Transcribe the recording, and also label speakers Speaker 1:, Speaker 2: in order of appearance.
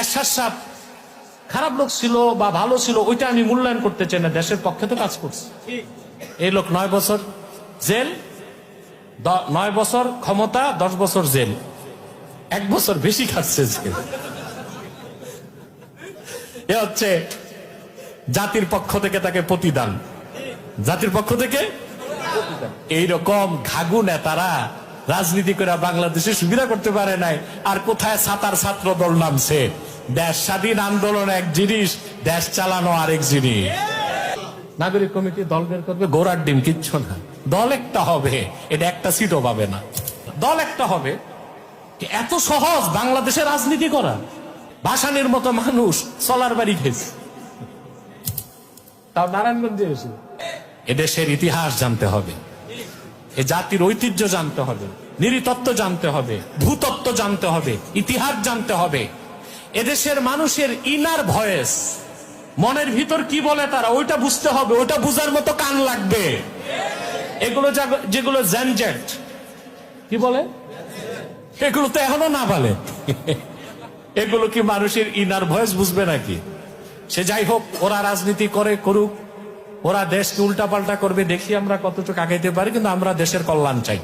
Speaker 1: এরশাদ খারাপ লোক ছিল বা ভালো ছিল, ওইটা আমি মূল্যায়ন করতে চাই না, দেশের পক্ষে তো কাজ করছে। এই লোক নয় বছর জেল নয় বছর ক্ষমতা, দশ বছর জেল। এক বছর বেশি খাচ্ছে জেল। এ হচ্ছে জাতির পক্ষ থেকে তাকে প্রতিদান। জাতির পক্ষ থেকে এইরকম ঘাগু নেতারা রাজনীতি করে বাংলাদেশে সুবিধা করতে পারে নাই, আর কোথায় সাতার ছাত্র দল নামছে? দেশ স্বাধীন আন্দোলন এক জিনিস, দেশ চালানো আরেক জিনিস। নাগরিক কমিটি দল বের করবে, গোড়ার ডিম কিচ্ছু না। দল একটা হবে, এটা একটা সিটও পাবে না। দল একটা হবে এত সহজ বাংলাদেশে রাজনীতি করা। ভাসানির মতো মানুষ চলার বাড়ি খেয়েছে। তাও নারায়ণগঞ্জে এসে। এদেশের ইতিহাস জানতে হবে। এ জাতির ঐতিহ্য জানতে হবে। নৃতত্ত্ব জানতে হবে। ভূতত্ত্ব জানতে হবে। ইতিহাস জানতে হবে। এদেশের মানুষের ইনার ভয়েস মনের ভিতর কি বলে তারা? ওইটা বুঝতে হবে ওইটা বুঝার মতো কান লাগবে। এগুলো যেগুলো জ্যানজেট, কি বলে? এগুলো তো এখনও না বলে। এগুলো কি মানুষের ইনার ভয়েস বুঝবে নাকি? সে যাই হোক, ওরা রাজনীতি করে, করুক। ওরা দেশকে উল্টাপাল্টা করবে, দেখি আমরা কতটুকু আগাইতে পারি, কিন্তু আমরা দেশের কল্যাণ চাই।